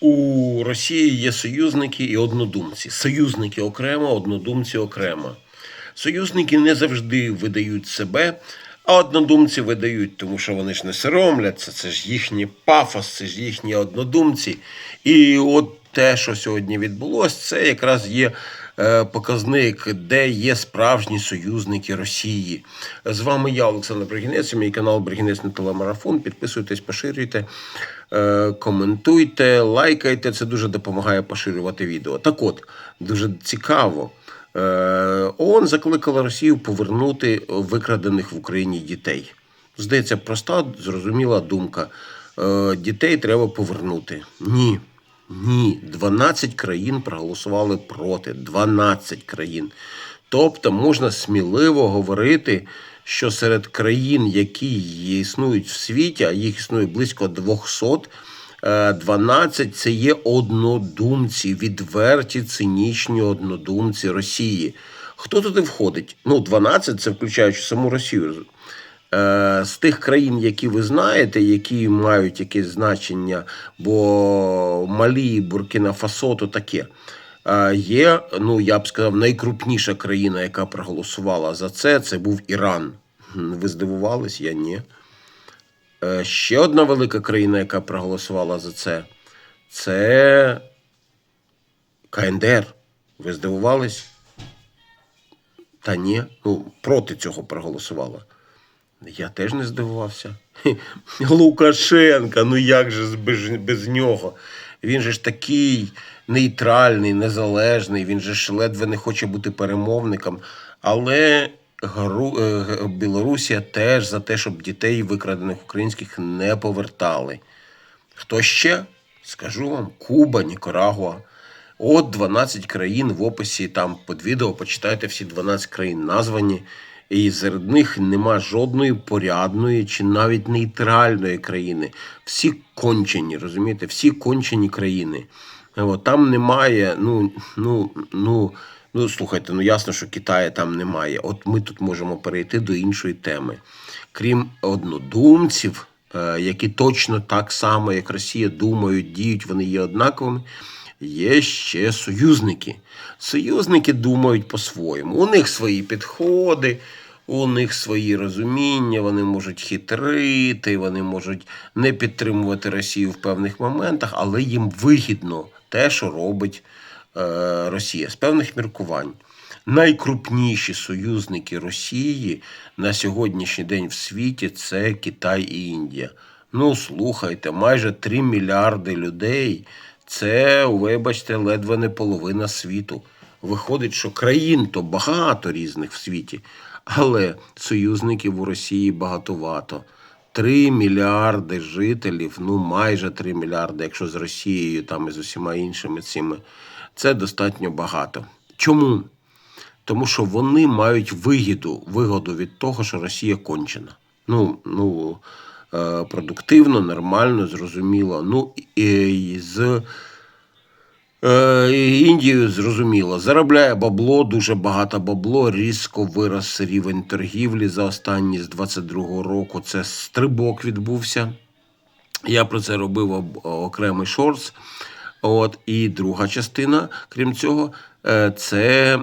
У Росії є союзники і однодумці. Союзники окремо, однодумці окремо. Союзники не завжди видають себе, а однодумці видають, тому що вони ж не соромляться, це ж їхній пафос, це ж їхні однодумці. І от те, що сьогодні відбулося, це якраз є показник, де є справжні союзники Росії. З вами я, Олександр Бригінець, мій канал Бригінець на телемарафон. Підписуйтесь, поширюйте, е, коментуйте, лайкайте. Це дуже допомагає поширювати відео. Так от, дуже цікаво. Е, ООН закликала Росію повернути викрадених в Україні дітей. Здається, проста, зрозуміла думка. Е, Дітей треба повернути. Ні. Ні. 12 країн проголосували проти. 12 країн. Тобто можна сміливо говорити, що серед країн, які існують в світі, а їх існує близько 200, е, 12 це є однодумці, відверті цинічні однодумці Росії. Хто туди входить? Ну, 12 це включаючи саму Росію. Е, З тих країн, які ви знаєте, які мають якесь значення, бо Малі, Буркіна Фасо, то таке. Е, Є, ну я б сказав, найкрупніша країна, яка проголосувала за це, це був Іран. Ви здивувались? Я ні. Е, Ще одна велика країна, яка проголосувала за це, це КНДР. Ви здивувались? Та ні, ну проти цього проголосувала. Я теж не здивувався. Лукашенка, ну як же без, без нього? Він же ж такий нейтральний, незалежний, він же ж ледве не хоче бути перемовником. Але Гру- е, Білорусія теж за те, щоб дітей викрадених українських не повертали. Хто ще? Скажу вам: Куба, Нікарагуа. От 12 країн в описі там під відео почитайте всі 12 країн названі. І серед них нема жодної порядної чи навіть нейтральної країни. Всі кончені, розумієте? Всі кончені країни. От, там немає, ну, ну, ну, ну, слухайте, ну ясно, що Китаю там немає. От ми тут можемо перейти до іншої теми. Крім однодумців, е, які точно так само, як Росія, думають, діють, вони є однаковими. Є ще союзники. Союзники думають по-своєму. У них свої підходи, у них свої розуміння, вони можуть хитрити, вони можуть не підтримувати Росію в певних моментах, але їм вигідно те, що робить е, Росія з певних міркувань. Найкрупніші союзники Росії на сьогоднішній день в світі це Китай і Індія. Ну, слухайте, майже 3 мільярди людей це, вибачте, ледве не половина світу. Виходить, що країн то багато різних в світі, але союзників у Росії багатовато. 3 мільярди жителів, ну майже 3 мільярди, якщо з Росією там і з усіма іншими цими, це достатньо багато. Чому? Тому що вони мають вигоду, вигоду від того, що Росія кончена. Ну, ну продуктивно, нормально, зрозуміло. Ну, і, з е, Індією зрозуміло. Заробляє бабло, дуже багато бабло, різко вирос рівень торгівлі за останні з 22-го року. Це стрибок відбувся. Я про це робив окремий шортс. От, і друга частина, крім цього, е, це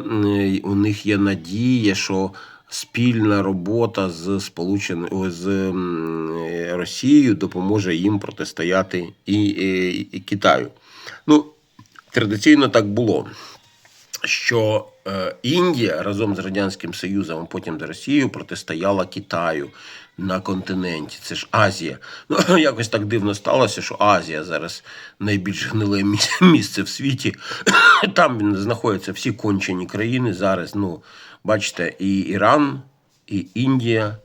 у них є надія, що спільна робота з Сполученими з е, Росією допоможе їм протистояти і, і, і Китаю. Ну, традиційно так було що е, Індія разом з Радянським Союзом, а потім з Росією протистояла Китаю на континенті. Це ж Азія. Ну, якось так дивно сталося, що Азія зараз найбільш гниле місце в світі. Там знаходяться всі кончені країни зараз. Ну, бачите, і Іран, і Індія,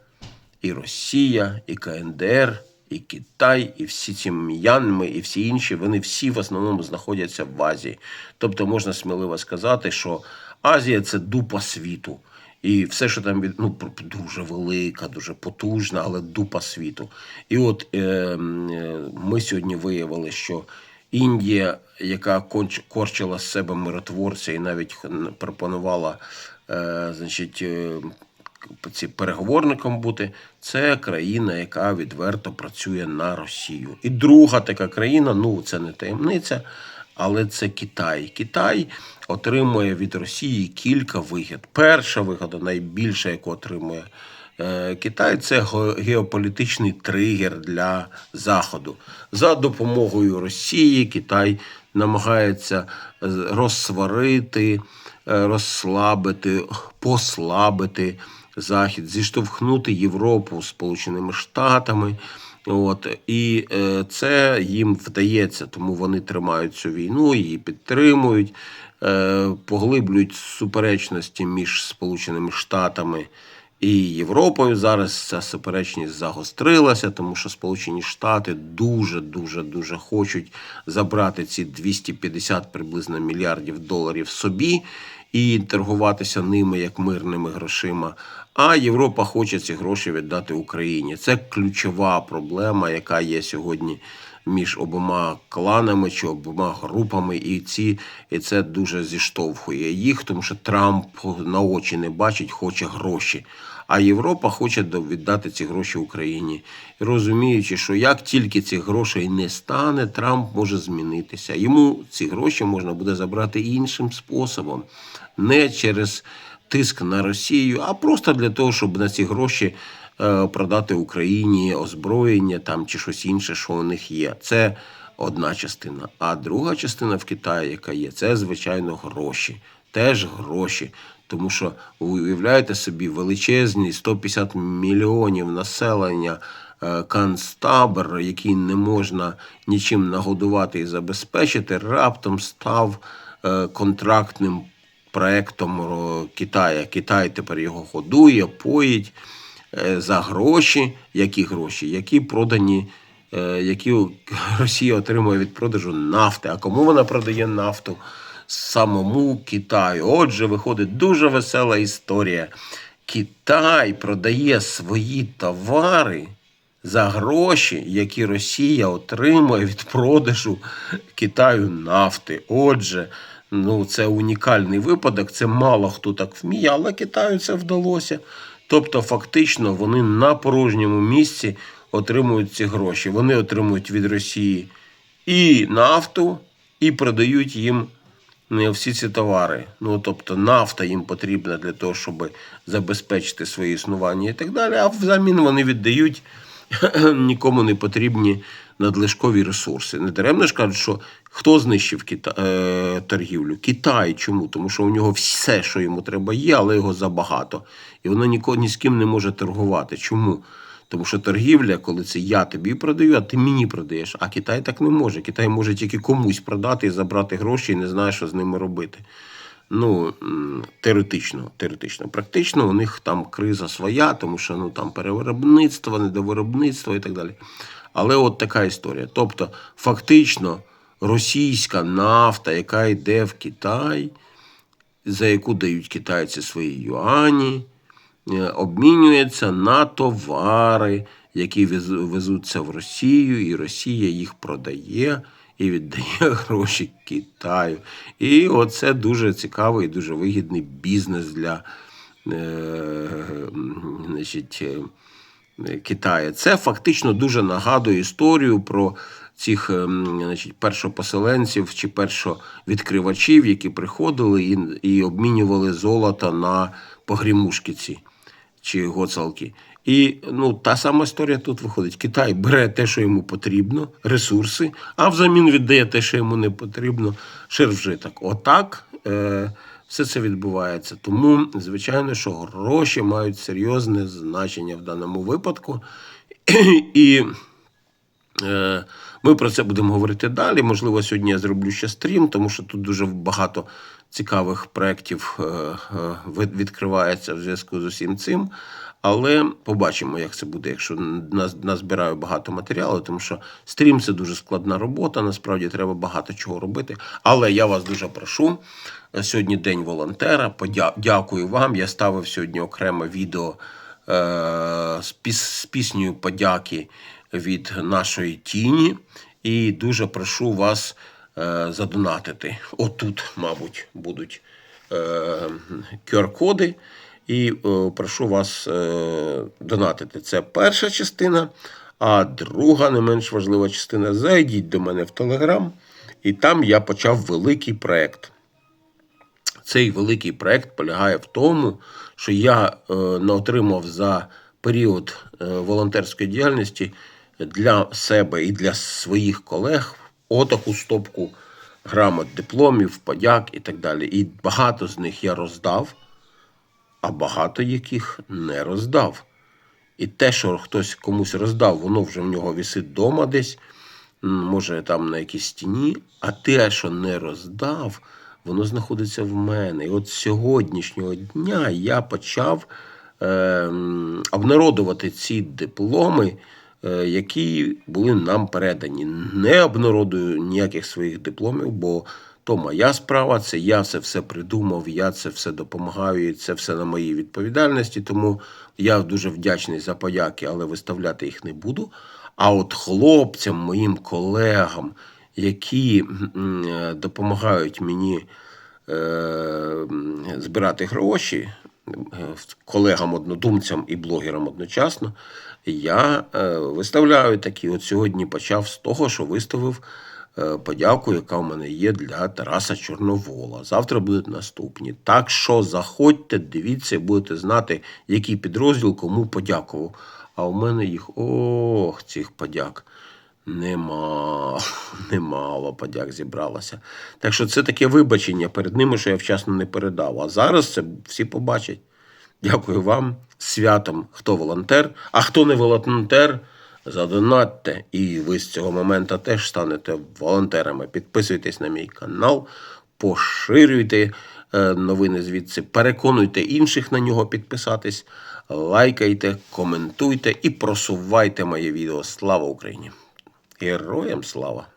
і Росія, і КНДР, і Китай, і всі ці М'янми, і всі інші, вони всі в основному знаходяться в Азії. Тобто можна сміливо сказати, що Азія це дупа світу. І все, що там від ну дуже велика, дуже потужна, але дупа світу. І от е, е, ми сьогодні виявили, що Індія, яка корчила з себе миротворця і навіть пропонувала, значить, е, переговорником бути, це країна, яка відверто працює на Росію. І друга така країна, ну це не таємниця, але це Китай. Китай отримує від Росії кілька вигід. Перша вигода, найбільша, яку отримує е, Китай, це геополітичний тригер для Заходу. За допомогою Росії Китай намагається е, розсварити, е, розслабити, послабити Захід, зіштовхнути Європу Сполученими Штатами. От і е, це їм вдається, тому вони тримають цю війну, її підтримують, е, поглиблюють суперечності між Сполученими Штатами і Європою. Зараз ця суперечність загострилася, тому що Сполучені Штати дуже дуже дуже хочуть забрати ці 250 приблизно мільярдів доларів собі і торгуватися ними як мирними грошима. А Європа хоче ці гроші віддати Україні. Це ключова проблема, яка є сьогодні між обома кланами чи обома групами, і ці і це дуже зіштовхує їх, тому що Трамп на очі не бачить, хоче гроші. А Європа хоче віддати ці гроші Україні, розуміючи, що як тільки цих грошей не стане, Трамп може змінитися. Йому ці гроші можна буде забрати іншим способом, не через тиск на Росію, а просто для того, щоб на ці гроші продати Україні озброєння там чи щось інше, що у них є. Це одна частина. А друга частина в Китаї, яка є, це звичайно гроші. Теж гроші. Тому що ви уявляєте собі величезні 150 мільйонів населення е, канцтабор, який не можна нічим нагодувати і забезпечити, раптом став е, контрактним проектом ро- Китая. Китай тепер його годує, поїть е, за гроші. Які гроші? Які продані, е, які Росія отримує від продажу нафти. А кому вона продає нафту? Самому Китаю. Отже, виходить дуже весела історія. Китай продає свої товари за гроші, які Росія отримує від продажу Китаю нафти. Отже, ну це унікальний випадок, це мало хто так вміє, але Китаю це вдалося. Тобто, фактично, вони на порожньому місці отримують ці гроші. Вони отримують від Росії і нафту, і продають їм не всі ці товари. Ну тобто нафта їм потрібна для того, щоб забезпечити своє існування і так далі. А взамін вони віддають нікому не потрібні надлишкові ресурси. Не даремно ж кажуть, що хто знищив Кита... е, торгівлю? Китай. Чому? Тому що у нього все, що йому треба, є, але його забагато. І воно ніко, ні з ким не може торгувати. Чому? Тому що торгівля, коли це я тобі продаю, а ти мені продаєш. А Китай так не може. Китай може тільки комусь продати і забрати гроші і не знає, що з ними робити. Ну, теоретично, теоретично. Практично у них там криза своя, тому що ну, там перевиробництво, недовиробництво і так далі. Але от така історія. Тобто, фактично, російська нафта, яка йде в Китай, за яку дають китайці свої юані, обмінюється на товари, які вез- везуться в Росію, і Росія їх продає і віддає гроші Китаю. І оце дуже цікавий і дуже вигідний бізнес для е, значить, е, Китаю. Це фактично дуже нагадує історію про цих значить, першопоселенців чи першовідкривачів, які приходили і, і обмінювали золото на погрімушки ці чи гоцалки. І ну, та сама історія тут виходить. Китай бере те, що йому потрібно, ресурси, а взамін віддає те, що йому не потрібно, ширвжиток. Отак е, все це відбувається. Тому, звичайно, що гроші мають серйозне значення в даному випадку. І Е, Ми про це будемо говорити далі. Можливо, сьогодні я зроблю ще стрім, тому що тут дуже багато цікавих проєктів е, е, від- відкривається в зв'язку з усім цим. Але побачимо, як це буде, якщо назбираю багато матеріалу, тому що стрім це дуже складна робота. Насправді треба багато чого робити. Але я вас дуже прошу. е, Сьогодні день волонтера. Дякую вам. Я ставив сьогодні окреме відео з, піс, з піснею подяки від нашої тіні. І дуже прошу вас задонатити. Отут, мабуть, будуть е, QR-коди. І е, прошу вас е, донатити. Це перша частина. А друга, не менш важлива частина, зайдіть до мене в Телеграм, і там я почав великий проєкт. Цей великий проєкт полягає в тому, що я е, наотримав за період е, волонтерської діяльності для себе і для своїх колег отаку стопку грамот, дипломів, подяк і так далі. І багато з них я роздав, а багато яких не роздав. І те, що хтось комусь роздав, воно вже в нього висить вдома десь, може там на якійсь стіні, а те, що не роздав, воно знаходиться в мене. І от з сьогоднішнього дня я почав е, обнародувати ці дипломи, які були нам передані. Не обнародую ніяких своїх дипломів, бо то моя справа, це я це все придумав, я це все допомагаю, і це все на моїй відповідальності. Тому я дуже вдячний за подяки, але виставляти їх не буду. А от хлопцям, моїм колегам, які е, допомагають мені е, збирати гроші, е, колегам однодумцям і блогерам одночасно, я е, виставляю такі. От сьогодні почав з того, що виставив е, подяку, яка в мене є для Тараса Чорновола. Завтра будуть наступні. Так що заходьте, дивіться, будете знати, який підрозділ кому подякував. А у мене їх ох, цих подяк. Нема, немало подяк зібралося. Так що це таке вибачення перед ними, що я вчасно не передав. А зараз це всі побачать. Дякую вам, святом, хто волонтер, а хто не волонтер, задонатьте. І ви з цього моменту теж станете волонтерами. Підписуйтесь на мій канал, поширюйте е, новини звідси, переконуйте інших на нього підписатись, лайкайте, коментуйте і просувайте моє відео. Слава Україні! Героям слава!